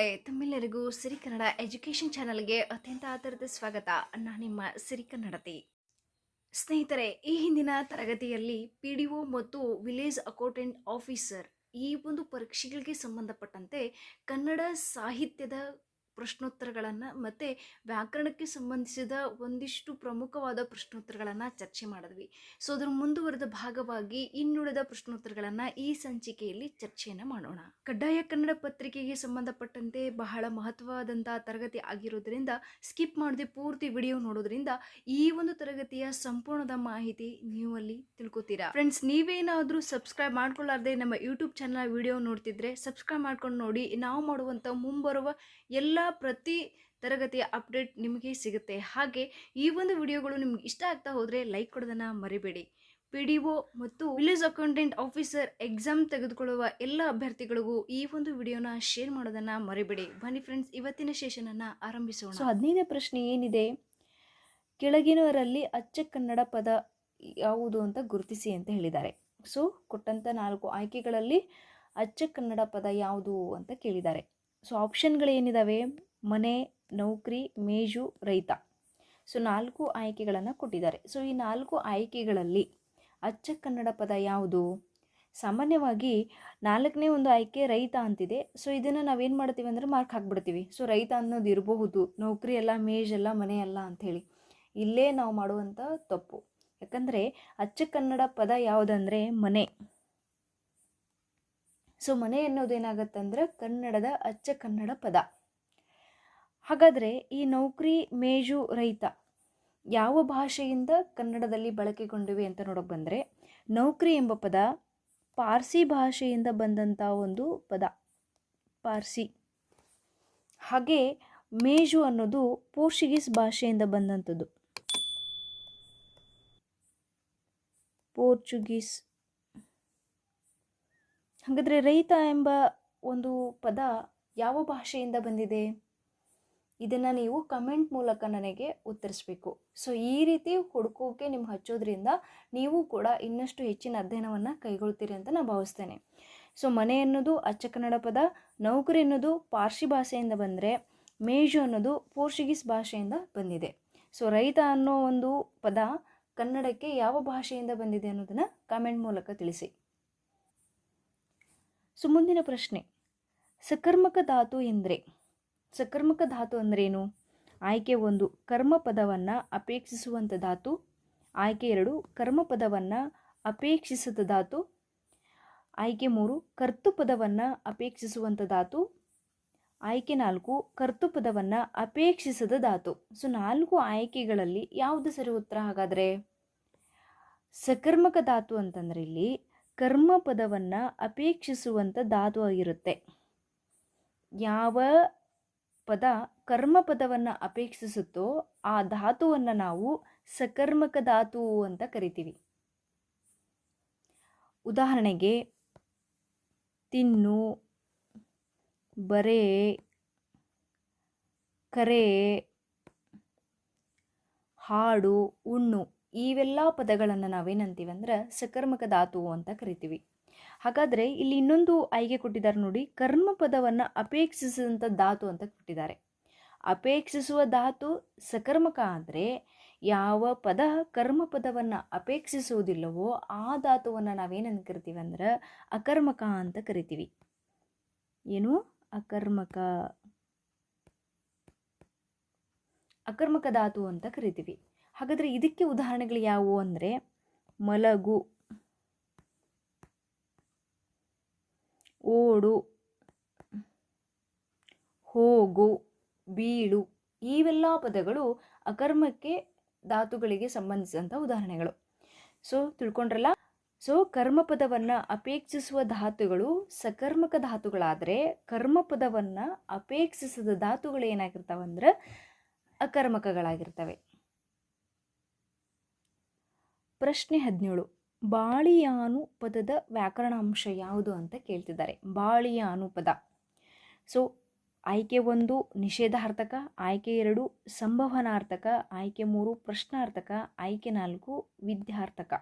ಬಂಧುಗಳೇ ತಮ್ಮೆಲ್ಲರಿಗೂ ಸಿರಿ ಕನ್ನಡ ಎಜುಕೇಷನ್ ಚಾನಲ್ಗೆ ಅತ್ಯಂತ ಆಧಾರದ ಸ್ವಾಗತ. ನಾನು ನಿಮ್ಮ ಸಿರಿ ಕನ್ನಡತಿ. ಸ್ನೇಹಿತರೆ, ಈ ಹಿಂದಿನ ತರಗತಿಯಲ್ಲಿ ಪಿ ಡಿ ಒ ಮತ್ತು ವಿಲೇಜ್ ಅಕೌಂಟೆಂಟ್ ಆಫೀಸರ್ ಈ ಒಂದು ಪರೀಕ್ಷೆಗಳಿಗೆ ಸಂಬಂಧಪಟ್ಟಂತೆ ಕನ್ನಡ ಸಾಹಿತ್ಯದ ಪ್ರಶ್ನೋತ್ತರಗಳನ್ನು ಮತ್ತು ವ್ಯಾಕರಣಕ್ಕೆ ಸಂಬಂಧಿಸಿದ ಒಂದಿಷ್ಟು ಪ್ರಮುಖವಾದ ಪ್ರಶ್ನೋತ್ತರಗಳನ್ನು ಚರ್ಚೆ ಮಾಡಿದ್ವಿ. ಸೊ ಅದರ ಮುಂದುವರೆದ ಭಾಗವಾಗಿ ಇನ್ನುಳಿದ ಪ್ರಶ್ನೋತ್ತರಗಳನ್ನು ಈ ಸಂಚಿಕೆಯಲ್ಲಿ ಚರ್ಚೆಯನ್ನು ಮಾಡೋಣ. ಕಡ್ಡಾಯ ಕನ್ನಡ ಪತ್ರಿಕೆಗೆ ಸಂಬಂಧಪಟ್ಟಂತೆ ಬಹಳ ಮಹತ್ವವಾದಂಥ ತರಗತಿ ಆಗಿರೋದ್ರಿಂದ, ಸ್ಕಿಪ್ ಮಾಡದೆ ಪೂರ್ತಿ ವಿಡಿಯೋ ನೋಡೋದ್ರಿಂದ ಈ ಒಂದು ತರಗತಿಯ ಸಂಪೂರ್ಣದ ಮಾಹಿತಿ ನೀವು ಅಲ್ಲಿ ತಿಳ್ಕೊತೀರಾ. ಫ್ರೆಂಡ್ಸ್ ನೀವೇನಾದರೂ ಸಬ್ಸ್ಕ್ರೈಬ್ ಮಾಡ್ಕೊಳ್ಳಾರ್ದೆ ನಮ್ಮ ಯೂಟ್ಯೂಬ್ ಚಾನಲ್ ವಿಡಿಯೋ ನೋಡ್ತಿದ್ರೆ ಸಬ್ಸ್ಕ್ರೈಬ್ ಮಾಡ್ಕೊಂಡು ನೋಡಿ. ನಾವು ಮಾಡುವಂಥ ಮುಂಬರುವ ಎಲ್ಲ ಪ್ರತಿ ತರಗತಿಯ ಅಪ್ಡೇಟ್ ನಿಮಗೆ ಸಿಗುತ್ತೆ. ಹಾಗೆ ಈ ಒಂದು ವಿಡಿಯೋಗಳು ನಿಮ್ಗೆ ಇಷ್ಟ ಆಗ್ತಾ ಹೋದರೆ ಲೈಕ್ ಕೊಡೋದನ್ನು ಮರಿಬೇಡಿ. ಪಿ ಡಿ ಒ ಮತ್ತು ವಿಲೇಜ್ ಅಕೌಂಟೆಂಟ್ ಆಫೀಸರ್ ಎಕ್ಸಾಮ್ ತೆಗೆದುಕೊಳ್ಳುವ ಎಲ್ಲ ಅಭ್ಯರ್ಥಿಗಳಿಗೂ ಈ ಒಂದು ವಿಡಿಯೋನ ಶೇರ್ ಮಾಡೋದನ್ನು ಮರಿಬೇಡಿ. ಬನ್ನಿ ಫ್ರೆಂಡ್ಸ್, ಇವತ್ತಿನ ಸೆಷನನ್ನು ಆರಂಭಿಸೋಣ. ಸೊ, ಹದಿನೈದನೇ ಪ್ರಶ್ನೆ ಏನಿದೆ? ಕೆಳಗಿನವರಲ್ಲಿ ಅಚ್ಚ ಕನ್ನಡ ಪದ ಯಾವುದು ಅಂತ ಗುರುತಿಸಿ ಅಂತ ಹೇಳಿದ್ದಾರೆ. ಸೊ ಕೊಟ್ಟಂಥ ನಾಲ್ಕು ಆಯ್ಕೆಗಳಲ್ಲಿ ಅಚ್ಚ ಕನ್ನಡ ಪದ ಯಾವುದು ಅಂತ ಕೇಳಿದ್ದಾರೆ. ಸೊ ಆಪ್ಷನ್ಗಳು ಏನಿದಾವೆ? ಮನೆ, ನೌಕರಿ, ಮೇಜು, ರೈತ. ಸೊ ನಾಲ್ಕು ಆಯ್ಕೆಗಳನ್ನು ಕೊಟ್ಟಿದ್ದಾರೆ. ಸೊ ಈ ನಾಲ್ಕು ಆಯ್ಕೆಗಳಲ್ಲಿ ಅಚ್ಚ ಕನ್ನಡ ಪದ ಯಾವುದು? ಸಾಮಾನ್ಯವಾಗಿ ನಾಲ್ಕನೇ ಒಂದು ಆಯ್ಕೆ ರೈತ ಅಂತಿದೆ. ಸೊ ಇದನ್ನು ನಾವೇನು ಮಾಡ್ತೀವಿ ಅಂದರೆ ಮಾರ್ಕ್ ಹಾಕ್ಬಿಡ್ತೀವಿ. ಸೊ ರೈತ ಅನ್ನೋದು ಇರಬಹುದು. ನೌಕರಿ ಅಲ್ಲ, ಮೇಜ್ ಅಲ್ಲ, ಮನೆ ಅಲ್ಲ ಅಂಥೇಳಿ. ಇಲ್ಲೇ ನಾವು ಮಾಡುವಂಥ ತಪ್ಪು. ಯಾಕಂದರೆ ಅಚ್ಚ ಕನ್ನಡ ಪದ ಯಾವುದಂದರೆ ಮನೆ. ಸೊ ಮನೆ ಅನ್ನೋದು ಏನಾಗತ್ತಂದ್ರೆ ಕನ್ನಡದ ಅಚ್ಚ ಕನ್ನಡ ಪದ. ಹಾಗಾದರೆ ಈ ನೌಕರಿ ಮೇಜು ರೈತ ಯಾವ ಭಾಷೆಯಿಂದ ಕನ್ನಡದಲ್ಲಿ ಬಳಕೆಗೊಂಡಿವೆ ಅಂತ ನೋಡೋಕೆ ಬಂದರೆ ನೌಕರಿ ಎಂಬ ಪದ ಪಾರ್ಸಿ ಭಾಷೆಯಿಂದ ಬಂದಂಥ ಒಂದು ಪದ, ಪಾರ್ಸಿ. ಹಾಗೆ ಮೇಜು ಅನ್ನೋದು ಪೋರ್ಚುಗೀಸ್ ಭಾಷೆಯಿಂದ ಬಂದಂಥದ್ದು ಪೋರ್ಚುಗೀಸ್ ಹಾಗಾದರೆ ರೈತ ಎಂಬ ಒಂದು ಪದ ಯಾವ ಭಾಷೆಯಿಂದ ಬಂದಿದೆ? ಇದನ್ನು ನೀವು ಕಮೆಂಟ್ ಮೂಲಕ ನನಗೆ ಉತ್ತರಿಸಬೇಕು. ಸೊ ಈ ರೀತಿ ಹುಡುಕೋಕೆ ನಿಮ್ಗೆ ಹಚ್ಚೋದ್ರಿಂದ ನೀವು ಕೂಡ ಇನ್ನಷ್ಟು ಹೆಚ್ಚಿನ ಅಧ್ಯಯನವನ್ನು ಕೈಗೊಳ್ತೀರಿ ಅಂತ ನಾನು ಭಾವಿಸ್ತೇನೆ. ಸೊ ಮನೆ ಅನ್ನೋದು ಅಚ್ಚ ಕನ್ನಡ ಪದ, ನೌಕರಿ ಅನ್ನೋದು ಪಾರ್ಸಿ ಭಾಷೆಯಿಂದ ಬಂದರೆ ಮೇಜು ಅನ್ನೋದು ಪೋರ್ಚುಗೀಸ್ ಭಾಷೆಯಿಂದ ಬಂದಿದೆ. ಸೊ ರೈತ ಅನ್ನೋ ಒಂದು ಪದ ಕನ್ನಡಕ್ಕೆ ಯಾವ ಭಾಷೆಯಿಂದ ಬಂದಿದೆ ಅನ್ನೋದನ್ನು ಕಮೆಂಟ್ ಮೂಲಕ ತಿಳಿಸಿ. ಸೊ ಮುಂದಿನ ಪ್ರಶ್ನೆ. ಸಕರ್ಮಕ ಧಾತು ಎಂದರೆ? ಸಕರ್ಮಕ ಧಾತು ಅಂದ್ರೇನು? ಆಯ್ಕೆ ಒಂದು, ಕರ್ಮ ಪದವನ್ನು ಅಪೇಕ್ಷಿಸುವಂಥ ಧಾತು. ಆಯ್ಕೆ ಎರಡು, ಕರ್ಮ ಪದವನ್ನು ಅಪೇಕ್ಷಿಸದ ಧಾತು. ಆಯ್ಕೆ ಮೂರು, ಕರ್ತು ಪದವನ್ನು ಅಪೇಕ್ಷಿಸುವಂಥ ಧಾತು. ಆಯ್ಕೆ ನಾಲ್ಕು ಕರ್ತೃಪದವನ್ನು ಅಪೇಕ್ಷಿಸದ ಧಾತು. ಸೊ ನಾಲ್ಕು ಆಯ್ಕೆಗಳಲ್ಲಿ ಯಾವುದು ಸರಿ ಉತ್ತರ ಹಾಗಾದರೆ? ಸಕರ್ಮಕ ಧಾತು ಅಂತಂದರೆ ಇಲ್ಲಿ ಕರ್ಮ ಪದವನ್ನು ಅಪೇಕ್ಷಿಸುವಂಥ ಧಾತು ಆಗಿರುತ್ತೆ. ಯಾವ ಪದ ಕರ್ಮ ಪದವನ್ನು ಅಪೇಕ್ಷಿಸುತ್ತೋ ಆ ಧಾತುವನ್ನು ನಾವು ಸಕರ್ಮಕ ಧಾತು ಅಂತ ಕರಿತೀವಿ. ಉದಾಹರಣೆಗೆ ತಿನ್ನು, ಬರೆ, ಕರೆ, ಹಾಡು, ಉಣ್ಣು. ಇವೆಲ್ಲ ಪದಗಳನ್ನು ನಾವೇನಂತೀವಿ ಅಂದ್ರೆ ಸಕರ್ಮಕ ಧಾತು ಅಂತ ಕರಿತೀವಿ. ಹಾಗಾದರೆ ಇಲ್ಲಿ ಇನ್ನೊಂದು ಆಯ್ಕೆ ಕೊಟ್ಟಿದ್ದಾರೆ ನೋಡಿ, ಕರ್ಮ ಪದವನ್ನು ಅಪೇಕ್ಷಿಸಿದಂಥ ಧಾತು ಅಂತ ಕೊಟ್ಟಿದ್ದಾರೆ ಅಪೇಕ್ಷಿಸುವ ಧಾತು ಸಕರ್ಮಕ ಆದರೆ ಯಾವ ಪದ ಕರ್ಮ ಪದವನ್ನು ಅಪೇಕ್ಷಿಸುವುದಿಲ್ಲವೋ ಆ ಧಾತುವನ್ನು ನಾವೇನಂತ ಕರಿತೀವಿ ಅಂದ್ರೆ ಅಕರ್ಮಕ ಅಂತ ಕರಿತೀವಿ. ಏನು? ಅಕರ್ಮಕ. ಅಕರ್ಮಕ ಧಾತು ಅಂತ ಕರಿತೀವಿ. ಹಾಗಾದರೆ ಇದಕ್ಕೆ ಉದಾಹರಣೆಗಳು ಯಾವುವು ಅಂದರೆ ಮಲಗು, ಓಡು, ಹೋಗು, ಬೀಳು ಇವೆಲ್ಲ ಪದಗಳು ಅಕರ್ಮಕ್ಕೆ ಧಾತುಗಳಿಗೆ ಸಂಬಂಧಿಸಿದಂಥ ಉದಾಹರಣೆಗಳು. ಸೊ ತಿಳ್ಕೊಂಡ್ರಲ್ಲ? ಸೊ ಕರ್ಮಪದವನ್ನು ಅಪೇಕ್ಷಿಸುವ ಧಾತುಗಳು ಸಕರ್ಮಕ ಧಾತುಗಳಾದರೆ ಕರ್ಮಪದವನ್ನು ಅಪೇಕ್ಷಿಸದ ಧಾತುಗಳು ಏನಾಗಿರ್ತಾವಂದ್ರೆ ಅಕರ್ಮಕಗಳಾಗಿರ್ತವೆ. ಪ್ರಶ್ನೆ ಹದಿನೇಳು. ಬಾಳಿಯಾನು ಪದದ ವ್ಯಾಕರಣಾಂಶ ಯಾವುದು ಅಂತ ಕೇಳ್ತಿದ್ದಾರೆ. ಬಾಳಿಯಾನು ಪದ ಸೊ ಆಯ್ಕೆ ಒಂದು ನಿಷೇಧಾರ್ಥಕ, ಆಯ್ಕೆ ಎರಡು ಸಂಭವನಾರ್ಥಕ, ಆಯ್ಕೆ ಮೂರು ಪ್ರಶ್ನಾರ್ಥಕ, ಆಯ್ಕೆ ನಾಲ್ಕು ವಿದ್ಯಾರ್ಥಕ.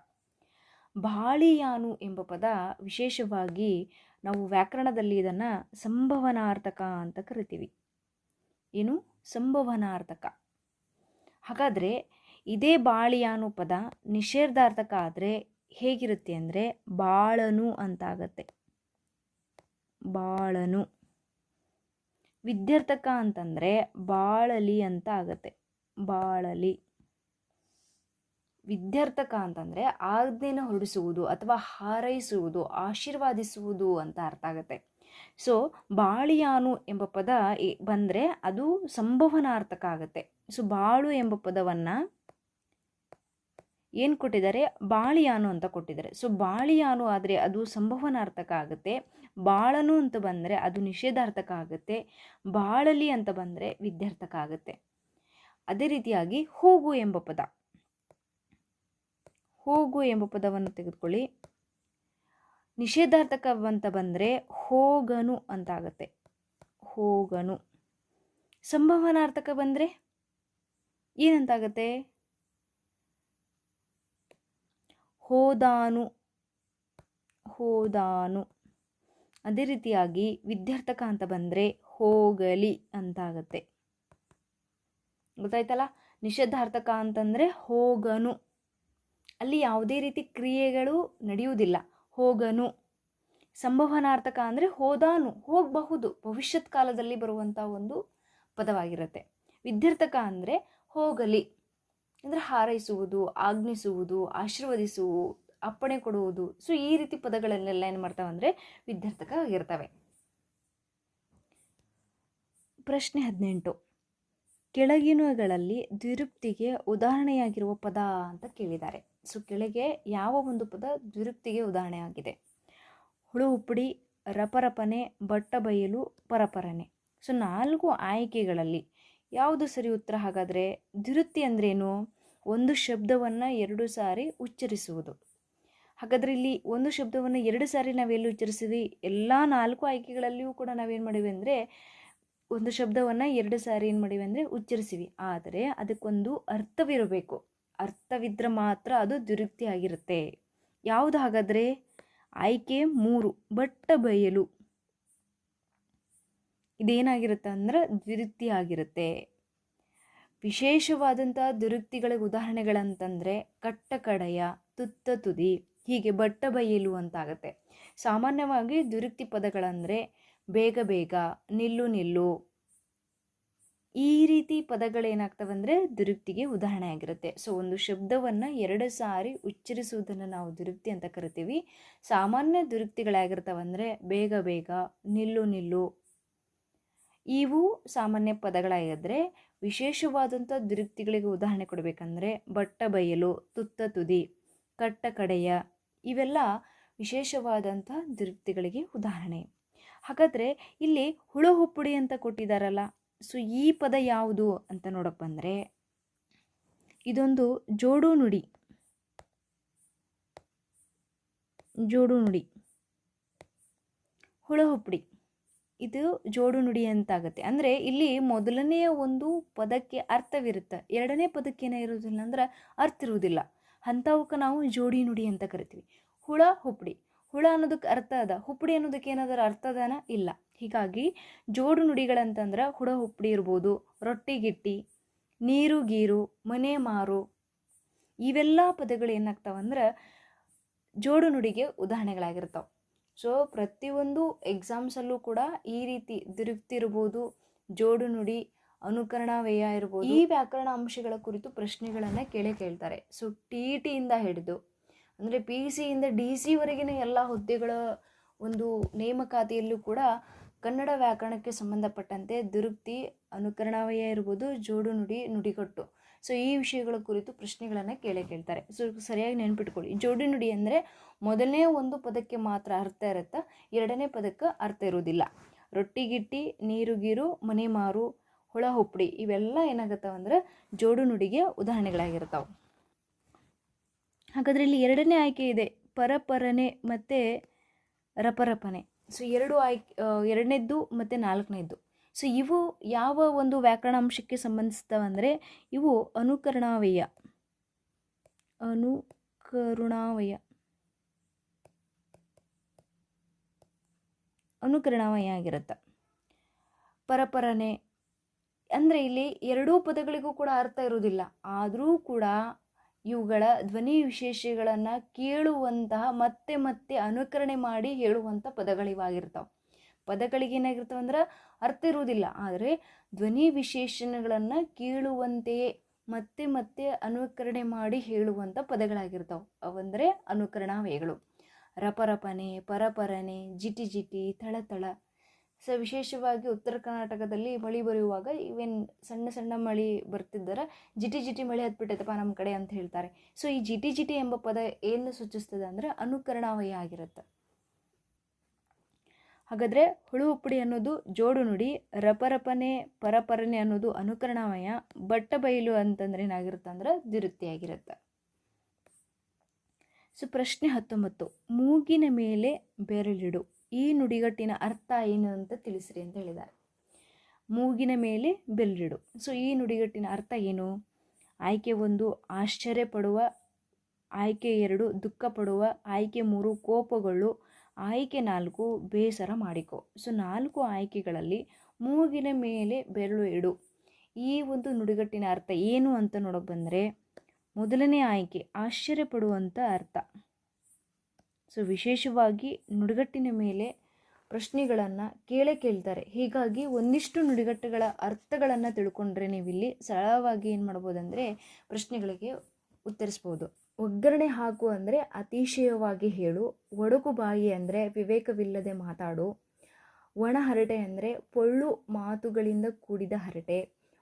ಬಾಳಿಯಾನು ಎಂಬ ಪದ ವಿಶೇಷವಾಗಿ ನಾವು ವ್ಯಾಕರಣದಲ್ಲಿ ಇದನ್ನು ಸಂಭವನಾರ್ಥಕ ಅಂತ ಕರಿತೀವಿ. ಏನು? ಸಂಭವನಾರ್ಥಕ. ಹಾಗಾದರೆ ಇದೇ ಬಾಳಿಯಾನು ಪದ ನಿಷೇಧಾರ್ಥಕ ಆದರೆ ಹೇಗಿರುತ್ತೆ ಅಂದರೆ ಬಾಳನು ಅಂತಾಗತ್ತೆ. ಬಾಳನು. ವಿದ್ಯಾರ್ಥಕ ಅಂತಂದರೆ ಬಾಳಲಿ ಅಂತ ಆಗತ್ತೆ ಬಾಳಲಿ. ವಿದ್ಯಾರ್ಥಕ ಅಂತಂದರೆ ಆಜ್ಞೆನ ಹೊರಡಿಸುವುದು ಅಥವಾ ಹಾರೈಸುವುದು, ಆಶೀರ್ವಾದಿಸುವುದು ಅಂತ ಅರ್ಥ ಆಗುತ್ತೆ. ಸೊ ಬಾಳಿಯಾನು ಎಂಬ ಪದ ಬಂದರೆ ಅದು ಸಂಭವನಾರ್ಥಕ ಆಗುತ್ತೆ. ಸೊ ಬಾಳು ಎಂಬ ಪದವನ್ನು ಏನು ಕೊಟ್ಟಿದ್ದಾರೆ? ಬಾಳಿಯಾನು ಅಂತ ಕೊಟ್ಟಿದ್ದಾರೆ. ಸೊ ಬಾಳಿಯಾನು ಆದರೆ ಅದು ಸಂಭವನಾರ್ಥಕ ಆಗುತ್ತೆ. ಬಾಳನು ಅಂತ ಬಂದರೆ ಅದು ನಿಷೇಧಾರ್ಥಕ ಆಗುತ್ತೆ. ಬಾಳಲಿ ಅಂತ ಬಂದರೆ ವಿದ್ಯಾರ್ಥಕ ಆಗುತ್ತೆ. ಅದೇ ರೀತಿಯಾಗಿ ಹೋಗು ಎಂಬ ಪದ. ಹೋಗು ಎಂಬ ಪದವನ್ನು ತೆಗೆದುಕೊಳ್ಳಿ. ನಿಷೇಧಾರ್ಥಕವಂತ ಬಂದರೆ ಹೋಗನು ಅಂತ ಆಗುತ್ತೆ. ಹೋಗನು. ಸಂಭವನಾರ್ಥಕ ಬಂದರೆ ಏನಂತಾಗತ್ತೆ ಹೋದಾನು. ಹೋದಾನು. ಅದೇ ರೀತಿಯಾಗಿ ವಿದ್ಯಾರ್ಥಕ ಅಂತ ಬಂದರೆ ಹೋಗಲಿ ಅಂತಾಗತ್ತೆ. ಗೊತ್ತಾಯ್ತಲ್ಲ? ನಿಷೇಧಾರ್ಥಕ ಅಂತಂದರೆ ಹೋಗನು. ಅಲ್ಲಿ ಯಾವುದೇ ರೀತಿ ಕ್ರಿಯೆಗಳು ನಡೆಯುವುದಿಲ್ಲ. ಹೋಗನು. ಸಂಭವನಾರ್ಥಕ ಅಂದರೆ ಹೋದಾನು, ಹೋಗಬಹುದು. ಭವಿಷ್ಯತ್ ಕಾಲದಲ್ಲಿ ಬರುವಂಥ ಒಂದು ಪದವಾಗಿರುತ್ತೆ. ವಿದ್ಯಾರ್ಥಕ ಅಂದರೆ ಹೋಗಲಿ. ಅಂದರೆ ಹಾರೈಸುವುದು, ಆಜ್ಞಿಸುವುದು, ಆಶೀರ್ವದಿಸುವುದು, ಅಪ್ಪಣೆ ಕೊಡುವುದು. ಸೊ ಈ ರೀತಿ ಪದಗಳನ್ನೆಲ್ಲ ಏನು ಮಾಡ್ತಾವೆ ಅಂದರೆ ವಿದ್ಯಾರ್ಥಕ ಆಗಿರ್ತವೆ ಪ್ರಶ್ನೆ ಹದಿನೆಂಟು. ಕೆಳಗಿನಗಳಲ್ಲಿ ದ್ವಿರುಪ್ತಿಗೆ ಉದಾಹರಣೆಯಾಗಿರುವ ಪದ ಅಂತ ಕೇಳಿದ್ದಾರೆ. ಸೊ ಕೆಳಗೆ ಯಾವ ಒಂದು ಪದ ದ್ವಿರುಪ್ತಿಗೆ ಉದಾಹರಣೆ ಆಗಿದೆ? ಹುಳು ಉಪ್ಪುಡಿ, ರಪರಪನೆ ಬಟ್ಟ ಬಯಲು ಪರಪರನೆ. ಸೊ ನಾಲ್ಕು ಆಯ್ಕೆಗಳಲ್ಲಿ ಯಾವುದು ಸರಿ ಉತ್ತರ ಹಾಗಾದರೆ ದ್ವಿರುಕ್ತಿ ಅಂದ್ರೇನು? ಒಂದು ಶಬ್ದವನ್ನು ಎರಡು ಸಾರಿ ಉಚ್ಚರಿಸುವುದು. ಹಾಗಾದರೆ ಇಲ್ಲಿ ಒಂದು ಶಬ್ದವನ್ನು ಎರಡು ಸಾರಿ ನಾವೆಲ್ಲಿ ಉಚ್ಚರಿಸಿದ್ವಿ? ಎಲ್ಲ ನಾಲ್ಕು ಆಯ್ಕೆಗಳಲ್ಲಿಯೂ ಕೂಡ ನಾವೇನು ಮಾಡಿವೆ ಅಂದರೆ ಒಂದು ಶಬ್ದವನ್ನು ಎರಡು ಸಾರಿ ಏನು ಮಾಡಿವೆ ಅಂದರೆ ಉಚ್ಚರಿಸಿವಿ ಆದರೆ ಅದಕ್ಕೊಂದು ಅರ್ಥವಿರಬೇಕು. ಅರ್ಥವಿದ್ದರೆ ಮಾತ್ರ ಅದು ದುರುಕ್ತಿ ಆಗಿರುತ್ತೆ. ಯಾವುದು ಹಾಗಾದರೆ? ಆಯ್ಕೆ ಮೂರು, ಬಟ್ಟ ಬಯಲು. ಇದೇನಾಗಿರುತ್ತೆ ಅಂದ್ರೆ ದ್ವಿರುಕ್ತಿ ಆಗಿರುತ್ತೆ ವಿಶೇಷವಾದಂಥ ದುರುಕ್ತಿಗಳಿಗೆ ಉದಾಹರಣೆಗಳಂತಂದರೆ ಕಟ್ಟ ಕಡೆಯ ತುತ್ತ ತುದಿ ಹೀಗೆ ಬಟ್ಟ ಬಯಲು ಅಂತಾಗತ್ತೆ. ಸಾಮಾನ್ಯವಾಗಿ ದುರುಕ್ತಿ ಪದಗಳಂದರೆ ಬೇಗ ಬೇಗ, ನಿಲ್ಲು ನಿಲ್ಲು. ಈ ರೀತಿ ಪದಗಳೇನಾಗ್ತವೆ ಅಂದರೆ ದುರುಕ್ತಿಗೆ ಉದಾಹರಣೆ ಆಗಿರುತ್ತೆ ಸೊ ಒಂದು ಶಬ್ದವನ್ನು ಎರಡು ಸಾರಿ ಉಚ್ಚರಿಸುವುದನ್ನು ನಾವು ದುರುಕ್ತಿ ಅಂತ ಕರಿತೀವಿ. ಸಾಮಾನ್ಯ ದುರುಕ್ತಿಗಳಾಗಿರ್ತವಂದರೆ ಬೇಗ ಬೇಗ, ನಿಲ್ಲು ನಿಲ್ಲು ಇವು ಸಾಮಾನ್ಯ ಪದಗಳಾಗಿದ್ದರೆ ವಿಶೇಷವಾದಂಥ ದುರುಕ್ತಿಗಳಿಗೆ ಉದಾಹರಣೆ ಕೊಡಬೇಕಂದ್ರೆ ಬಟ್ಟ ಬಯಲು, ತುತ್ತ ತುದಿ, ಕಟ್ಟ ಕಡೆಯ ಇವೆಲ್ಲ ವಿಶೇಷವಾದಂಥ ದುರುಕ್ತಿಗಳಿಗೆ ಉದಾಹರಣೆ. ಹಾಗಾದರೆ ಇಲ್ಲಿ ಹುಳು ಹುಪ್ಪುಡಿ ಅಂತ ಕೊಟ್ಟಿದ್ದಾರಲ್ಲ ಸೊ ಈ ಪದ ಯಾವುದು ಅಂತ ನೋಡಕ್ಕೆ ಬಂದರೆ ಇದೊಂದು ಜೋಡು ನುಡಿ. ಜೋಡು ನುಡಿ. ಹುಳ ಹುಪ್ಪಡಿ. ಇದು ಜೋಡು ನುಡಿ ಅಂತಾಗುತ್ತೆ. ಅಂದರೆ ಇಲ್ಲಿ ಮೊದಲನೆಯ ಒಂದು ಪದಕ್ಕೆ ಅರ್ಥವಿರುತ್ತೆ. ಎರಡನೇ ಪದಕ್ಕೆ ಏನಾಗಿರೋದಿಲ್ಲ ಅಂದ್ರೆ ಅರ್ಥ ಇರುವುದಿಲ್ಲ. ಅಂಥವಕ್ಕೆ ನಾವು ಜೋಡಿ ನುಡಿ ಅಂತ ಕರಿತೀವಿ. ಹುಳ ಹುಪ್ಪಡಿ ಹುಳ ಅನ್ನೋದಕ್ಕೆ ಅರ್ಥ ಅದ. ಹುಪ್ಪಡಿ ಅನ್ನೋದಕ್ಕೆ ಏನಾದರೂ ಅರ್ಥ ಅದಾನ? ಇಲ್ಲ. ಹೀಗಾಗಿ ಜೋಡು ನುಡಿಗಳಂತಂದ್ರೆ ಹುಳ ಹುಪ್ಪಡಿ ಇರ್ಬೋದು, ರೊಟ್ಟಿ, ಗಿಟ್ಟಿ, ನೀರು, ಗೀರು, ಮನೆ, ಮಾರು ಇವೆಲ್ಲ ಪದಗಳು ಏನಾಗ್ತಾವಂದ್ರೆ ಜೋಡು ನುಡಿಗೆ ಉದಾಹರಣೆಗಳಾಗಿರ್ತಾವೆ. ಸೊ ಪ್ರತಿಯೊಂದು ಎಕ್ಸಾಮ್ಸಲ್ಲೂ ಕೂಡ ಈ ರೀತಿ ದುರುಕ್ತಿರ್ಬೋದು ಜೋಡು ನುಡಿ, ಅನುಕರಣ ವ್ಯಯ ಇರ್ಬೋದು. ಈ ವ್ಯಾಕರಣ ಅಂಶಗಳ ಕುರಿತು ಪ್ರಶ್ನೆಗಳನ್ನು ಕೇಳಿ ಕೇಳ್ತಾರೆ. ಸೊ ಟಿ ಟಿಯಿಂದ ಹಿಡಿದು, ಅಂದರೆ ಪಿ ಸಿಯಿಂದ ಡಿ ಸಿವರೆಗಿನ ಎಲ್ಲ ಹುದ್ದೆಗಳ ಒಂದು ನೇಮಕಾತಿಯಲ್ಲೂ ಕೂಡ ಕನ್ನಡ ವ್ಯಾಕರಣಕ್ಕೆ ಸಂಬಂಧಪಟ್ಟಂತೆ ದುರುಕ್ತಿ ಅನುಕರಣಾವಯ ಇರ್ಬೋದು, ಜೋಡು ನುಡಿ, ನುಡಿಗಟ್ಟು. ಸೊ ಈ ವಿಷಯಗಳ ಕುರಿತು ಪ್ರಶ್ನೆಗಳನ್ನು ಕೇಳೇ ಕೇಳ್ತಾರೆ. ಸೊ ಸರಿಯಾಗಿ ನೆನ್ಪಿಟ್ಕೊಳ್ಳಿ. ಜೋಡಿ ನುಡಿ ಅಂದರೆ ಮೊದಲನೇ ಒಂದು ಪದಕ್ಕೆ ಮಾತ್ರ ಅರ್ಥ ಇರುತ್ತೆ? ಎರಡನೇ ಪದಕ್ಕೆ ಅರ್ಥ ಇರೋದಿಲ್ಲ ರೊಟ್ಟಿ ಗಿಟ್ಟಿ, ನೀರು ಗೀರು, ಮನೆ ಮಾರು, ಹುಳ ಹುಪ್ಪಡಿ ಇವೆಲ್ಲ ಏನಾಗತ್ತವಂದ್ರೆ ಜೋಡು ನುಡಿಗೆ ಉದಾಹರಣೆಗಳಾಗಿರ್ತಾವೆ. ಹಾಗಾದರೆ ಇಲ್ಲಿ ಎರಡನೇ ಆಯ್ಕೆ ಇದೆ. ಪರಪರನೆ ಮತ್ತು ರಪರಪನೆ. ಸೊ ಎರಡು ಆಯ್ಕೆ ಎರಡನೇದ್ದು ಮತ್ತು ನಾಲ್ಕನೇದ್ದು. ಸೊ ಇವು ಯಾವ ಒಂದು ವ್ಯಾಕರಣ ಅಂಶಕ್ಕೆ ಸಂಬಂಧಿಸ್ತವಂದರೆ ಇವು ಅನುಕರಣಾವಯ. ಅನುಕರುಣಾವಯ. ಅನುಕರಣಾವಯ ಆಗಿರುತ್ತೆ. ಪರಪರನೆ. ಅಂದರೆ ಇಲ್ಲಿ ಎರಡೂ ಪದಗಳಿಗೂ ಕೂಡ ಅರ್ಥ ಇರುವುದಿಲ್ಲ. ಆದರೂ ಕೂಡ ಇವುಗಳ ಧ್ವನಿ ವಿಶೇಷಗಳನ್ನು ಕೇಳುವಂತಹ ಮತ್ತೆ ಮತ್ತೆ ಅನುಕರಣೆ ಮಾಡಿ ಹೇಳುವಂಥ ಪದಗಳಿವಾಗಿರ್ತಾವೆ. ಪದಗಳಿಗೆ ಏನಾಗಿರ್ತವೆ ಅಂದ್ರೆ ಅರ್ಥ ಇರುವುದಿಲ್ಲ. ಆದರೆ ಧ್ವನಿ ವಿಶೇಷಣಗಳನ್ನು ಕೇಳುವಂತೆಯೇ ಮತ್ತೆ ಮತ್ತೆ ಅನುಕರಣೆ ಮಾಡಿ ಹೇಳುವಂಥ ಪದಗಳಾಗಿರ್ತಾವೆ. ಅವಂದರೆ ಅನುಕರಣಾವಯಗಳು. ರಪರಪನೆ, ಪರಪರನೆ, ಜಿಟಿ ಜಿಟಿ, ಥಳಥಳ. ಸೊ ವಿಶೇಷವಾಗಿ ಉತ್ತರ ಕರ್ನಾಟಕದಲ್ಲಿ ಮಳೆ ಬರೆಯುವಾಗ ಇವೇನು ಸಣ್ಣ ಸಣ್ಣ ಮಳೆ ಬರ್ತಿದ್ದಾರೆ ಜಿಟಿ ಜಿಟಿ ಮಳೆ ಹತ್ಬಿಟ್ಟೈತಪ್ಪ ನಮ್ಮ ಕಡೆ ಅಂತ ಹೇಳ್ತಾರೆ. ಸೊ ಈ ಜಿಟಿ ಜಿಟಿ ಎಂಬ ಪದ ಏನು ಸೂಚಿಸ್ತದೆ ಅಂದರೆ ಅನುಕರಣಾವಯ ಆಗಿರುತ್ತೆ. ಹಾಗಾದರೆ ಹುಳು ಉಪ್ಪುಡಿ ಅನ್ನೋದು ಜೋಡು ನುಡಿ ರಪರಪನೆ ಪರಪರನೆ ಅನ್ನೋದು ಅನುಕರಣಮಯ ಬಟ್ಟ ಬಯಲು ಅಂತಂದ್ರೆ ಏನಾಗಿರುತ್ತೆ ಅಂದ್ರೆ ದಿರುತ್ತಿಯಾಗಿರುತ್ತೆ ಸೊ ಪ್ರಶ್ನೆ ಹತ್ತೊಂಬತ್ತು, ಮೂಗಿನ ಮೇಲೆ ಬೆರಳಿಡು, ಈ ನುಡಿಗಟ್ಟಿನ ಅರ್ಥ ಏನು ಅಂತ ತಿಳಿಸ್ರಿ ಅಂತ ಹೇಳಿದ್ದಾರೆ. ಮೂಗಿನ ಮೇಲೆ ಬೆರಳಿಡು, ಸೊ ಈ ನುಡಿಗಟ್ಟಿನ ಅರ್ಥ ಏನು? ಆಯ್ಕೆ ಒಂದು ಆಶ್ಚರ್ಯ ಪಡುವ ಆಯ್ಕೆ ಎರಡು ದುಃಖ ಪಡುವ ಆಯ್ಕೆ ಮೂರು, ಕೋಪಗಳು ಆಯ್ಕೆ ನಾಲ್ಕು, ಬೇಸರ ಮಾಡಿಕೊ. ಸೊ, ನಾಲ್ಕು ಆಯ್ಕೆಗಳಲ್ಲಿ ಮೂಗಿನ ಮೇಲೆ ಬೆರಳು ಇಡು. ಈ ಒಂದು ನುಡಿಗಟ್ಟಿನ ಅರ್ಥ ಏನು ಅಂತ ನೋಡೋಕೆ ಬಂದರೆ, ಮೊದಲನೇ ಆಯ್ಕೆ ಆಶ್ಚರ್ಯಪಡುವಂಥ ಅರ್ಥ. ಸೊ, ವಿಶೇಷವಾಗಿ ನುಡಿಗಟ್ಟಿನ ಮೇಲೆ ಪ್ರಶ್ನೆಗಳನ್ನು ಕೇಳೇ ಕೇಳ್ತಾರೆ. ಹೀಗಾಗಿ ಒಂದಿಷ್ಟು ನುಡಿಗಟ್ಟುಗಳ ಅರ್ಥಗಳನ್ನು ತಿಳ್ಕೊಂಡ್ರೆ ನೀವಿಲ್ಲಿ ಸರಳವಾಗಿ ಏನು ಮಾಡ್ಬೋದಂದರೆ ಪ್ರಶ್ನೆಗಳಿಗೆ ಉತ್ತರಿಸ್ಬೋದು. ಒಗ್ಗರಣೆ ಹಾಕು ಅಂದರೆ ಅತಿಶಯವಾಗಿ ಹೇಳು. ಒಡಕು ಬಾಯಿ ಅಂದರೆ ವಿವೇಕವಿಲ್ಲದೆ ಮಾತಾಡು. ಒಣ ಹರಟೆ ಅಂದರೆ ಪೊಳ್ಳು ಮಾತುಗಳಿಂದ ಕೂಡಿದ ಹರಟೆ.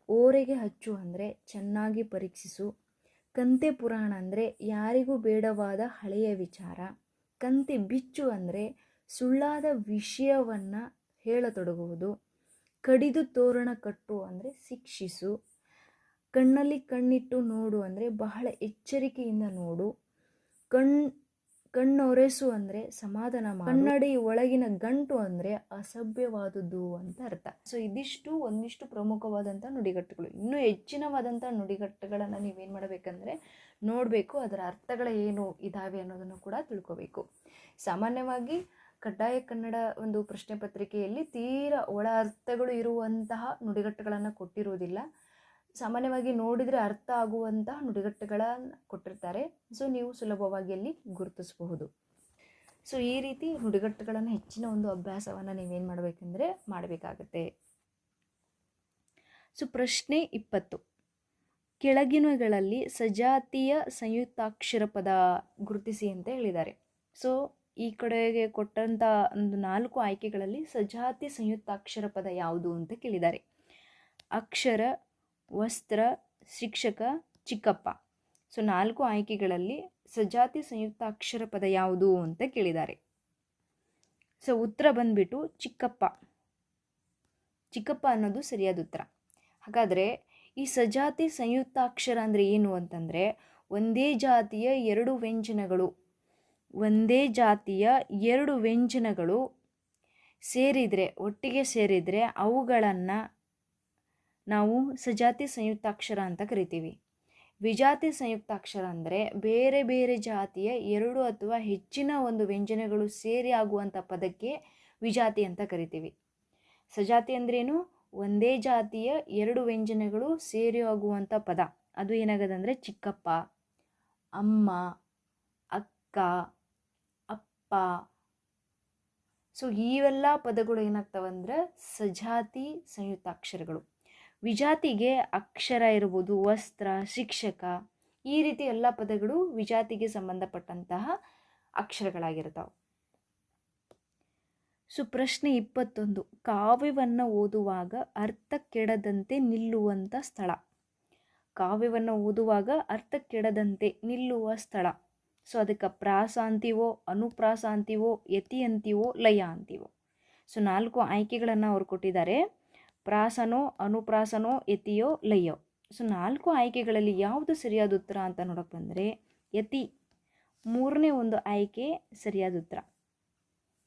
ಓರೆಗೆ ಹಚ್ಚು ಅಂದರೆ ಚೆನ್ನಾಗಿ ಪರೀಕ್ಷಿಸು. ಕಂತೆ ಪುರಾಣ ಅಂದರೆ ಯಾರಿಗೂ ಬೇಡವಾದ ಹಳೆಯ ವಿಚಾರ. ಕಂತೆ ಬಿಚ್ಚು ಅಂದರೆ ಸುಳ್ಳಾದ ವಿಷಯವನ್ನು ಹೇಳತೊಡಗುವುದು. ಕಡಿದು ತೋರಣ ಕಟ್ಟು ಅಂದರೆ ಶಿಕ್ಷಿಸು. ಕಣ್ಣಲ್ಲಿ ಕಣ್ಣಿಟ್ಟು ನೋಡು ಅಂದರೆ ಬಹಳ ಎಚ್ಚರಿಕೆಯಿಂದ ನೋಡು. ಕಣ್, ಕಣ್ಣೊರೆಸು ಅಂದರೆ ಸಮಾಧಾನ ಕನ್ನಡಿ ಒಳಗಿನ ಗಂಟು ಅಂದರೆ ಅಸಭ್ಯವಾದುದು ಅಂತ ಅರ್ಥ. ಸೊ ಇದಿಷ್ಟು ಒಂದಿಷ್ಟು ಪ್ರಮುಖವಾದಂಥ ನುಡಿಗಟ್ಟುಗಳು. ಇನ್ನೂ ಹೆಚ್ಚಿನವಾದಂಥ ನುಡಿಗಟ್ಟುಗಳನ್ನು ನೀವೇನು ಮಾಡಬೇಕಂದ್ರೆ ನೋಡಬೇಕು, ಅದರ ಅರ್ಥಗಳ ಏನು ಇದ್ದಾವೆ ಅನ್ನೋದನ್ನು ಕೂಡ ತಿಳ್ಕೋಬೇಕು. ಸಾಮಾನ್ಯವಾಗಿ ಕಡ್ಡಾಯ ಕನ್ನಡ ಒಂದು ಪ್ರಶ್ನೆ ಪತ್ರಿಕೆಯಲ್ಲಿ ತೀರಾ ಒಳ ಅರ್ಥಗಳು ಇರುವಂತಹ ನುಡಿಗಟ್ಟುಗಳನ್ನು ಕೊಟ್ಟಿರುವುದಿಲ್ಲ ಸಾಮಾನ್ಯವಾಗಿ ನೋಡಿದರೆ ಅರ್ಥ ಆಗುವಂತಹ ನುಡಿಗಟ್ಟುಗಳನ್ನು ಕೊಟ್ಟಿರ್ತಾರೆ. ಸೊ ನೀವು ಸುಲಭವಾಗಿ ಅಲ್ಲಿ ಗುರುತಿಸಬಹುದು. ಸೊ ಈ ರೀತಿ ನುಡಿಗಟ್ಟುಗಳನ್ನು ಹೆಚ್ಚಿನ ಒಂದು ಅಭ್ಯಾಸವನ್ನು ನೀವೇನು ಮಾಡಬೇಕೆಂದರೆ ಮಾಡಬೇಕಾಗತ್ತೆ. ಸೊ ಪ್ರಶ್ನೆ ಇಪ್ಪತ್ತು. ಕೆಳಗಿನಗಳಲ್ಲಿ ಸಜಾತಿಯ ಸಂಯುಕ್ತಾಕ್ಷರ ಪದ ಗುರುತಿಸಿ ಅಂತ ಹೇಳಿದ್ದಾರೆ. ಸೊ ಈ ಕಡೆಗೆ ಕೊಟ್ಟಂಥ ಒಂದು ನಾಲ್ಕು ಆಯ್ಕೆಗಳಲ್ಲಿ ಸಜಾತಿ ಸಂಯುಕ್ತಾಕ್ಷರ ಪದ ಯಾವುದು ಅಂತ ಕೇಳಿದ್ದಾರೆ. ಅಕ್ಷರ ವಸ್ತ್ರ ಶಿಕ್ಷಕ ಚಿಕ್ಕಪ್ಪ. ಸೊ, ನಾಲ್ಕು ಆಯ್ಕೆಗಳಲ್ಲಿ ಸಜಾತಿ ಸಂಯುಕ್ತ ಅಕ್ಷರ ಪದ ಯಾವುದು ಅಂತ ಕೇಳಿದ್ದಾರೆ. ಸೊ, ಉತ್ತರ ಬಂದ್ಬಿಟ್ಟು ಚಿಕ್ಕಪ್ಪ. ಚಿಕ್ಕಪ್ಪ ಅನ್ನೋದು ಸರಿಯಾದ ಉತ್ತರ. ಹಾಗಾದರೆ ಈ ಸಜಾತಿ ಸಂಯುಕ್ತಾಕ್ಷರ ಅಂದರೆ ಏನು ಅಂತಂದರೆ ಒಂದೇ ಜಾತಿಯ ಎರಡು ವ್ಯಂಜನಗಳು, ಒಂದೇ ಜಾತಿಯ ಎರಡು ವ್ಯಂಜನಗಳು ಸೇರಿದರೆ, ಒಟ್ಟಿಗೆ ಸೇರಿದರೆ ಅವುಗಳನ್ನು ನಾವು ಸಜಾತಿ ಸಂಯುಕ್ತಾಕ್ಷರ ಅಂತ ಕರಿತೀವಿ. ವಿಜಾತಿ ಸಂಯುಕ್ತಾಕ್ಷರ ಅಂದರೆ ಬೇರೆ ಬೇರೆ ಜಾತಿಯ ಎರಡು ಅಥವಾ ಹೆಚ್ಚಿನ ಒಂದು ವ್ಯಂಜನಗಳು ಸೇರಿ ಆಗುವಂಥ ಪದಕ್ಕೆ ವಿಜಾತಿ ಅಂತ ಕರಿತೀವಿ. ಸಜಾತಿ ಅಂದ್ರೇನು? ಒಂದೇ ಜಾತಿಯ ಎರಡು ವ್ಯಂಜನಗಳು ಸೇರಿ ಆಗುವಂಥ ಪದ. ಅದು ಏನಾಗದಂದರೆ ಚಿಕ್ಕಪ್ಪ, ಅಮ್ಮ, ಅಕ್ಕ, ಅಪ್ಪ. ಸೊ ಇವೆಲ್ಲ ಪದಗಳು ಏನಾಗ್ತಾವಂದ್ರೆ ಸಜಾತಿ ಸಂಯುಕ್ತಾಕ್ಷರಗಳು. ವಿಜಾತಿಗೆ ಅಕ್ಷರ ಇರ್ಬೋದು, ವಸ್ತ್ರ, ಶಿಕ್ಷಕ, ಈ ರೀತಿ ಎಲ್ಲ ಪದಗಳು ವಿಜಾತಿಗೆ ಸಂಬಂಧಪಟ್ಟಂತಹ ಅಕ್ಷರಗಳಾಗಿರ್ತಾವೆ. ಸೊ, ಪ್ರಶ್ನೆ ಇಪ್ಪತ್ತೊಂದು. ಕಾವ್ಯವನ್ನು ಓದುವಾಗ ಅರ್ಥ ಕೆಡದಂತೆ ನಿಲ್ಲುವಂಥ ಸ್ಥಳ. ಕಾವ್ಯವನ್ನು ಓದುವಾಗ ಅರ್ಥ ಕೆಡದಂತೆ ನಿಲ್ಲುವ ಸ್ಥಳ. ಸೊ, ಅದಕ್ಕೆ ಪ್ರಾಸ ಅಂತೀವೋ ಅನುಪ್ರಾಸ ಅಂತೀವೋ ಯತಿ ಅಂತೀವೋ ಲಯ ಅಂತೀವೋ. ಸೊ, ನಾಲ್ಕು ಆಯ್ಕೆಗಳನ್ನು ಅವ್ರು ಕೊಟ್ಟಿದ್ದಾರೆ. ಪ್ರಾಸನೋ, ಅನುಪ್ರಾಸನೋ, ಯತಿಯೋ, ಲಯೋ. ಸೊ, ನಾಲ್ಕು ಆಯ್ಕೆಗಳಲ್ಲಿ ಯಾವುದು ಸರಿಯಾದ ಉತ್ತರ ಅಂತ ನೋಡೋಕೆ ಬಂದರೆ, ಯತಿ. ಮೂರನೇ ಒಂದು ಆಯ್ಕೆ ಸರಿಯಾದ ಉತ್ತರ.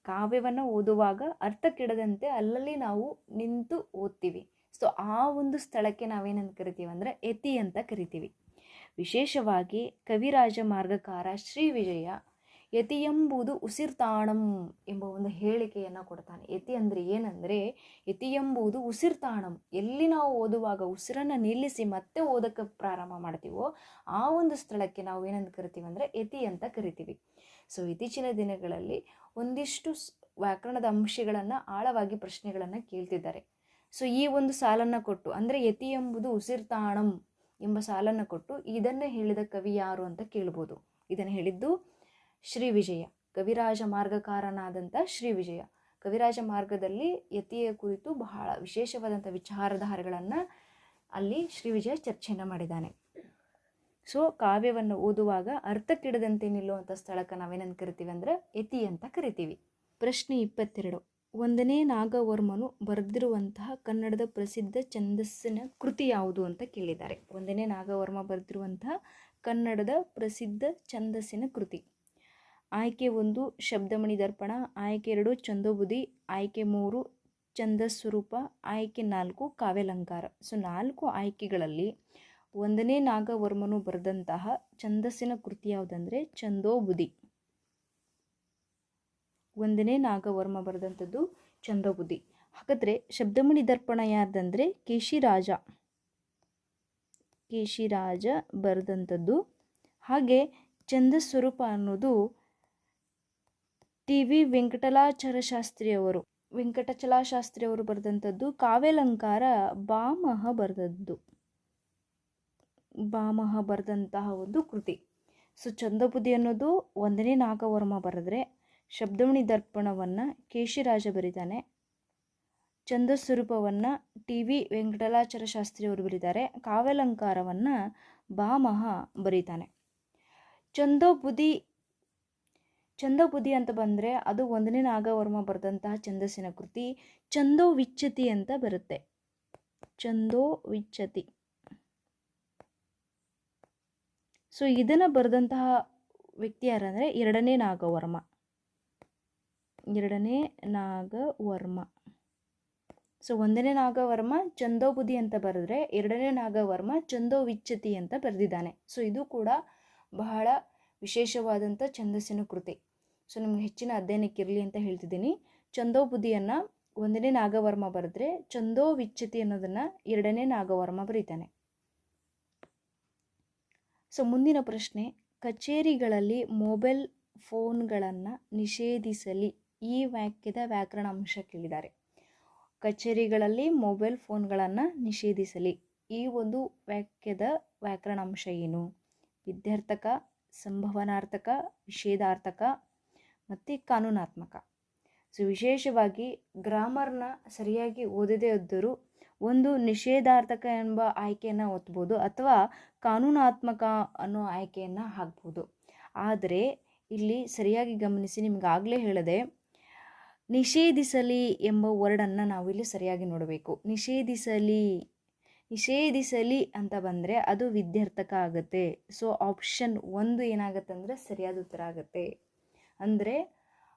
ಕಾವ್ಯವನ್ನು ಓದುವಾಗ ಅರ್ಥ ಕೆಡದಂತೆ ಅಲ್ಲಲ್ಲಿ ನಾವು ನಿಂತು ಓದ್ತೀವಿ. ಸೊ, ಆ ಒಂದು ಸ್ಥಳಕ್ಕೆ ನಾವೇನಂತ ಕರಿತೀವಿ ಅಂದರೆ ಯತಿ ಅಂತ ಕರಿತೀವಿ. ವಿಶೇಷವಾಗಿ ಕವಿರಾಜ ಮಾರ್ಗಕಾರ ಶ್ರೀ ವಿಜಯ ಯತಿ ಎಂಬುದು ಉಸಿರ್ತಾಣಂ ಎಂಬ ಒಂದು ಹೇಳಿಕೆಯನ್ನು ಕೊಡ್ತಾನೆ. ಯತಿ ಅಂದರೆ ಏನಂದರೆ ಯತಿ ಎಂಬುದು ಉಸಿರ್ತಾಣಂ. ಎಲ್ಲಿ ನಾವು ಓದುವಾಗ ಉಸಿರನ್ನು ನಿಲ್ಲಿಸಿ ಮತ್ತೆ ಓದಕ್ಕೆ ಪ್ರಾರಂಭ ಮಾಡ್ತೀವೋ ಆ ಒಂದು ಸ್ಥಳಕ್ಕೆ ನಾವು ಏನಂತ ಕರಿತೀವಿ ಅಂದರೆ ಯತಿ ಅಂತ ಕರಿತೀವಿ. ಸೊ ಇತ್ತೀಚಿನ ದಿನಗಳಲ್ಲಿ ಒಂದಿಷ್ಟು ವ್ಯಾಕರಣದ ಅಂಶಗಳನ್ನು ಆಳವಾಗಿ ಪ್ರಶ್ನೆಗಳನ್ನು ಕೇಳ್ತಿದ್ದಾರೆ. ಸೊ ಈ ಒಂದು ಸಾಲನ್ನು ಕೊಟ್ಟು, ಅಂದರೆ ಯತಿ ಎಂಬುದು ಉಸಿರ್ತಾಣಂ ಎಂಬ ಸಾಲನ್ನು ಕೊಟ್ಟು ಇದನ್ನು ಹೇಳಿದ ಕವಿ ಯಾರು ಅಂತ ಕೇಳ್ಬೋದು. ಇದನ್ನು ಹೇಳಿದ್ದು ಶ್ರೀ ವಿಜಯ, ಕವಿರಾಜ ಮಾರ್ಗಕಾರನಾದಂಥ ಶ್ರೀ ವಿಜಯ. ಕವಿರಾಜ ಮಾರ್ಗದಲ್ಲಿ ಯತಿಯ ಕುರಿತು ಬಹಳ ವಿಶೇಷವಾದಂಥ ವಿಚಾರಧಾರೆಗಳನ್ನು ಅಲ್ಲಿ ಶ್ರೀ ವಿಜಯ ಚರ್ಚೆಯನ್ನು ಮಾಡಿದ್ದಾನೆ. ಸೊ, ಕಾವ್ಯವನ್ನು ಓದುವಾಗ ಅರ್ಥಕ್ಕಿಡದಂತೆ ನಿಲ್ಲುವಂಥ ಸ್ಥಳಕ್ಕೆ ನಾವೇನಂತ ಕರಿತೀವಿ ಅಂದ್ರೆ ಯತಿ ಅಂತ ಕರಿತೀವಿ. ಪ್ರಶ್ನೆ ಇಪ್ಪತ್ತೆರಡು. ಒಂದನೇ ನಾಗವರ್ಮನು ಬರೆದಿರುವಂತಹ ಕನ್ನಡದ ಪ್ರಸಿದ್ಧ ಛಂದಸ್ಸಿನ ಕೃತಿ ಯಾವುದು ಅಂತ ಕೇಳಿದ್ದಾರೆ. ಒಂದನೇ ನಾಗವರ್ಮ ಬರೆದಿರುವಂತಹ ಕನ್ನಡದ ಪ್ರಸಿದ್ಧ ಛಂದಸ್ಸಿನ ಕೃತಿ. ಆಯ್ಕೆ ಒಂದು ಶಬ್ದಮಣಿ ದರ್ಪಣ ಆಯ್ಕೆ ಎರಡು ಚಂದೋಬುದಿ ಆಯ್ಕೆ ಮೂರು ಛಂದಸ್ವರೂಪ, ಆಯ್ಕೆ ನಾಲ್ಕು ಕಾವ್ಯಾಲಂಕಾರ. ಸೊ, ನಾಲ್ಕು ಆಯ್ಕೆಗಳಲ್ಲಿ ಒಂದನೇ ನಾಗವರ್ಮನು ಬರೆದಂತಹ ಛಂದಸ್ಸಿನ ಕೃತಿ ಯಾವುದಂದ್ರೆ ಚಂದೋಬುದಿ ಒಂದನೇ ನಾಗವರ್ಮ ಬರೆದಂಥದ್ದು ಚಂದೋಬುದಿ ಹಾಗಾದರೆ ಶಬ್ದಮಣಿ ದರ್ಪಣ ಯಾರ್ದಂದರೆ ಕೇಶಿರಾಜ. ಕೇಶಿರಾಜ ಬರೆದಂಥದ್ದು ಹಾಗೆ ಛಂದಸ್ವರೂಪ ಅನ್ನೋದು ಟಿ ವಿ ವೆಂಕಟಲಾಚಲ ಶಾಸ್ತ್ರಿಯವರು ವೆಂಕಟಚಲಾಶಾಸ್ತ್ರಿಯವರು ಬರೆದಂಥದ್ದು ಕಾವ್ಯಲಂಕಾರ ಬಾಮಹ ಬರೆದದ್ದು. ಬಾಮಹ ಬರೆದಂತಹ ಒಂದು ಕೃತಿ. ಸೊ ಚಂದ್ರಬುದ್ಧಿ ಅನ್ನೋದು ಒಂದನೇ ನಾಗವರ್ಮ ಬರೆದ್ರೆ ಶಬ್ದಮಣಿ ದರ್ಪಣವನ್ನು ಕೇಶಿರಾಜ ಬರೀತಾನೆ. ಚಂದಸ್ವರೂಪವನ್ನು ಟಿ ವಿ ವೆಂಕಟಲಾಚಲ ಶಾಸ್ತ್ರಿಯವರು ಬರೀತಾರೆ. ಕಾವ್ಯಲಂಕಾರವನ್ನು ಬಾಮಹ ಬರೀತಾನೆ. ಚಂದೋಬುದಿ ಚಂದೋಬುದಿ ಅಂತ ಬಂದರೆ ಅದು ಒಂದನೇ ನಾಗವರ್ಮ ಬರೆದಂತಹ ಛಂದಸ್ಸಿನ ಕೃತಿ. ಚಂದೋ ವಿಚ್ಛತಿ ಅಂತ ಬರುತ್ತೆ. ಚಂದೋ ವಿಚ್ಛತಿ. ಸೊ ಇದನ್ನು ಬರೆದಂತಹ ವ್ಯಕ್ತಿ ಯಾರಂದರೆ ಎರಡನೇ ನಾಗವರ್ಮ. ಎರಡನೇ ನಾಗವರ್ಮ. ಸೊ ಒಂದನೇ ನಾಗವರ್ಮ ಚಂದೋಬುದಿ ಅಂತ ಬರೆದ್ರೆ ಎರಡನೇ ನಾಗವರ್ಮ ಚಂದೋ ವಿಚ್ಛತಿ ಅಂತ ಬರೆದಿದ್ದಾನೆ. ಸೊ ಇದು ಕೂಡ ಬಹಳ ವಿಶೇಷವಾದಂಥ ಛಂದಸ್ಸಿನ ಕೃತಿ. ಸೊ ನಿಮ್ಗೆ ಹೆಚ್ಚಿನ ಅಧ್ಯಯನಕ್ಕಿರಲಿ ಅಂತ ಹೇಳ್ತಿದ್ದೀನಿ. ಚಂದೋ ಬುದ್ಧಿಯನ್ನು ಒಂದನೇ ನಾಗವರ್ಮ ಬರೆದ್ರೆ ಚಂದೋ ವಿಚ್ಛತಿ ಅನ್ನೋದನ್ನು ಎರಡನೇ ನಾಗವರ್ಮ ಬರೀತಾನೆ. ಸೊ ಮುಂದಿನ ಪ್ರಶ್ನೆ, ಕಚೇರಿಗಳಲ್ಲಿ ಮೊಬೈಲ್ ಫೋನ್ಗಳನ್ನು ನಿಷೇಧಿಸಲಿ ಈ ವಾಕ್ಯದ ವ್ಯಾಕರಣ ಅಂಶ ಕೇಳಿದ್ದಾರೆ. ಕಚೇರಿಗಳಲ್ಲಿ ಮೊಬೈಲ್ ಫೋನ್ಗಳನ್ನು ನಿಷೇಧಿಸಲಿ ಈ ಒಂದು ವಾಕ್ಯದ ವ್ಯಾಕರಣ ಅಂಶ ಏನು? ವಿದ್ಯಾರ್ಥಕ, ಸಂಭವನಾರ್ಥಕ ನಿಷೇಧಾರ್ಥಕ ಮತ್ತು ಕಾನೂನಾತ್ಮಕ. ಸೊ ವಿಶೇಷವಾಗಿ ಗ್ರಾಮರ್ನ ಸರಿಯಾಗಿ ಓದದೇ ಇದ್ದರೂ ಒಂದು ನಿಷೇಧಾರ್ಥಕ ಎಂಬ ಆಯ್ಕೆಯನ್ನು ಒತ್ಬೋದು ಅಥವಾ ಕಾನೂನಾತ್ಮಕ ಅನ್ನೋ ಆಯ್ಕೆಯನ್ನು ಹಾಕ್ಬೋದು. ಆದರೆ ಇಲ್ಲಿ ಸರಿಯಾಗಿ ಗಮನಿಸಿ ನಿಮಗಾಗಲೇ ಹೇಳಿದೆ ನಿಷೇಧಿಸಲಿ ಎಂಬ ವರ್ಡನ್ನು ನಾವಿಲ್ಲಿ ಸರಿಯಾಗಿ ನೋಡಬೇಕು. ನಿಷೇಧಿಸಲಿ ನಿಷೇಧಿಸಲಿ ಅಂತ ಬಂದರೆ ಅದು ವಿದ್ಯಾರ್ಥಕ ಆಗುತ್ತೆ. ಸೊ ಆಪ್ಷನ್ ಒಂದು ಏನಾಗುತ್ತೆ ಅಂದರೆ ಸರಿಯಾದ ಉತ್ತರ ಆಗುತ್ತೆ. ಅಂದರೆ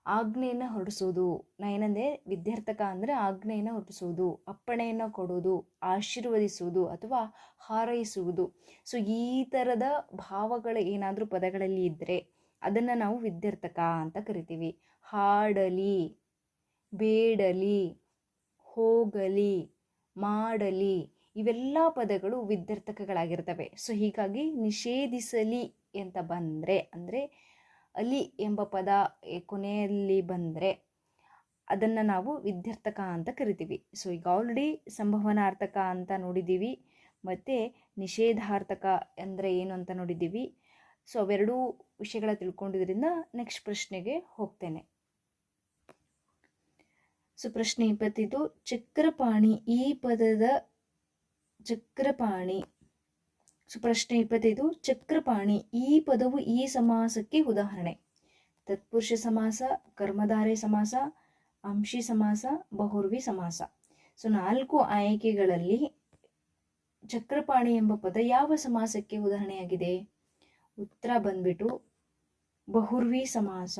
ಆಜ್ಞೆಯನ್ನು ಹೊರಡಿಸೋದು. ನಾ ಏನಂದೆ? ವಿದ್ಯಾರ್ಥಕ ಅಂದರೆ ಆಜ್ಞೆಯನ್ನು ಹೊರಡಿಸೋದು. ಅಪ್ಪಣೆಯನ್ನು ಕೊಡೋದು ಆಶೀರ್ವದಿಸುವುದು ಅಥವಾ ಹಾರೈಸುವುದು. ಸೊ ಈ ಥರದ ಭಾವಗಳು ಏನಾದರೂ ಪದಗಳಲ್ಲಿ ಇದ್ದರೆ ಅದನ್ನು ನಾವು ವಿದ್ಯಾರ್ಥಕ ಅಂತ ಕರಿತೀವಿ. ಹಾಡಲಿ, ಬೇಡಲಿ, ಹೋಗಲಿ, ಮಾಡಲಿ ಇವೆಲ್ಲ ಪದಗಳು ವಿದ್ಯಾರ್ಥಕಗಳಾಗಿರ್ತವೆ. ಸೊ ಹೀಗಾಗಿ ನಿಷೇಧಿಸಲಿ ಅಂತ ಬಂದರೆ, ಅಂದರೆ ಅಲಿ ಎಂಬ ಪದ ಕೊನೆಯಲ್ಲಿ ಬಂದರೆ ಅದನ್ನು ನಾವು ವಿದ್ಯಾರ್ಥಕ ಅಂತ ಕರಿತೀವಿ. ಸೊ ಈಗ ಆಲ್ರೆಡಿ ಸಂಭವನಾರ್ಥಕ ಅಂತ ನೋಡಿದ್ದೀವಿ, ಮತ್ತು ನಿಷೇಧಾರ್ಥಕ ಅಂದರೆ ಏನು ಅಂತ ನೋಡಿದ್ದೀವಿ. ಸೊ ಅವೆರಡೂ ವಿಷಯಗಳ ತಿಳ್ಕೊಂಡಿದ್ರಿಂದ ನೆಕ್ಸ್ಟ್ ಪ್ರಶ್ನೆಗೆ ಹೋಗ್ತೇನೆ. ಸೊ ಪ್ರಶ್ನೆ ಇಪ್ಪತ್ತಿದ್ದು ಚಕ್ರಪಾಣಿ ಈ ಪದದ ಚಕ್ರಪಾಣಿ ಸೊ ಪ್ರಶ್ನೆ ಇಪ್ಪತ್ತೈದು ಚಕ್ರಪಾಣಿ, ಈ ಪದವು ಈ ಸಮಾಸಕ್ಕೆ ಉದಾಹರಣೆ. ತತ್ಪುರುಷ ಸಮಾಸ, ಕರ್ಮಧಾರೆ ಸಮಾಸ, ಅಂಶಿ ಸಮಾಸ, ಬಹುರ್ವಿ ಸಮಾಸ. ಸೊ ನಾಲ್ಕು ಆಯ್ಕೆಗಳಲ್ಲಿ ಚಕ್ರಪಾಣಿ ಎಂಬ ಪದ ಯಾವ ಸಮಾಸಕ್ಕೆ ಉದಾಹರಣೆಯಾಗಿದೆ? ಉತ್ತರ ಬಂದ್ಬಿಟ್ಟು ಬಹುರ್ವಿ ಸಮಾಸ.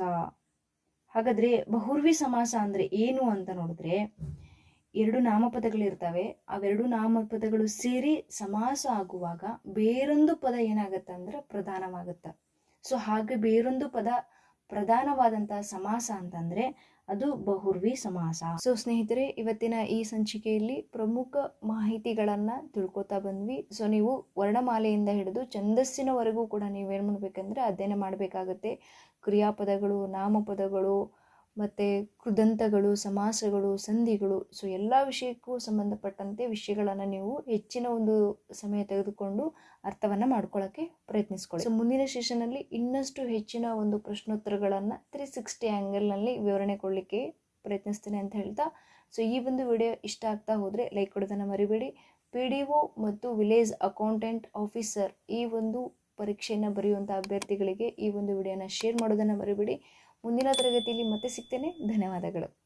ಹಾಗಾದ್ರೆ ಬಹುರ್ವಿ ಸಮಾಸ ಅಂದ್ರೆ ಏನು ಅಂತ ನೋಡಿದ್ರೆ ಎರಡು ನಾಮಪದಗಳಿರ್ತವೆ ಅವೆರಡು ನಾಮಪದಗಳು ಸೇರಿ ಸಮಾಸ ಆಗುವಾಗ ಬೇರೊಂದು ಪದ ಏನಾಗತ್ತೆ ಅಂದ್ರೆ ಪ್ರಧಾನವಾಗುತ್ತೆ. ಸೊ ಹಾಗೆ ಬೇರೊಂದು ಪದ ಪ್ರಧಾನವಾದಂತಹ ಸಮಾಸ ಅಂತಂದ್ರೆ ಅದು ಬಹುರ್ವಿ ಸಮಾಸ. ಸೊ ಸ್ನೇಹಿತರೆ, ಇವತ್ತಿನ ಈ ಸಂಚಿಕೆಯಲ್ಲಿ ಪ್ರಮುಖ ಮಾಹಿತಿಗಳನ್ನ ತಿಳ್ಕೊತಾ ಬಂದ್ವಿ. ಸೊ ನೀವು ವರ್ಣಮಾಲೆಯಿಂದ ಹಿಡಿದು ಛಂದಸ್ಸಿನವರೆಗೂ ಕೂಡ ನೀವೇನು ಮಾಡ್ಬೇಕಂದ್ರೆ ಅಧ್ಯಯನ ಮಾಡಬೇಕಾಗತ್ತೆ. ಕ್ರಿಯಾಪದಗಳು, ನಾಮಪದಗಳು ಮತ್ತು ಕೃದಂತಗಳು, ಸಮಾಸಗಳು, ಸಂಧಿಗಳು ಸೊ ಎಲ್ಲ ವಿಷಯಕ್ಕೂ ಸಂಬಂಧಪಟ್ಟಂತೆ ವಿಷಯಗಳನ್ನು ನೀವು ಹೆಚ್ಚಿನ ಒಂದು ಸಮಯ ತೆಗೆದುಕೊಂಡು ಅರ್ಥವನ್ನು ಮಾಡ್ಕೊಳ್ಳೋಕ್ಕೆ ಪ್ರಯತ್ನಿಸ್ಕೊಳ್ಳಿ. ಸೊ ಮುಂದಿನ ಸೆಷನಲ್ಲಿ ಇನ್ನಷ್ಟು ಹೆಚ್ಚಿನ ಒಂದು ಪ್ರಶ್ನೋತ್ತರಗಳನ್ನು ತ್ರೀ ಸಿಕ್ಸ್ಟಿ ಆ್ಯಂಗಲ್ನಲ್ಲಿ ವಿವರಣೆ ಕೊಡಲಿಕ್ಕೆ ಪ್ರಯತ್ನಿಸ್ತೇನೆ ಅಂತ ಹೇಳ್ತಾ ಸೊ ಈ ಒಂದು ವಿಡಿಯೋ ಇಷ್ಟ ಆಗ್ತಾ ಹೋದರೆ ಲೈಕ್ ಕೊಡೋದನ್ನು ಮರಿಬೇಡಿ. ಪಿ ಡಿ ಒ ಮತ್ತು ವಿಲೇಜ್ ಅಕೌಂಟೆಂಟ್ ಆಫೀಸರ್ ಈ ಒಂದು ಪರೀಕ್ಷೆಯನ್ನು ಬರೆಯುವಂಥ ಅಭ್ಯರ್ಥಿಗಳಿಗೆ ಈ ಒಂದು ವಿಡಿಯೋನ ಶೇರ್ ಮಾಡೋದನ್ನು ಮರಿಬೇಡಿ. ಮುಂದಿನ ತರಗತಿಯಲ್ಲಿ ಮತ್ತೆ ಸಿಗ್ತೇನೆ. ಧನ್ಯವಾದಗಳು.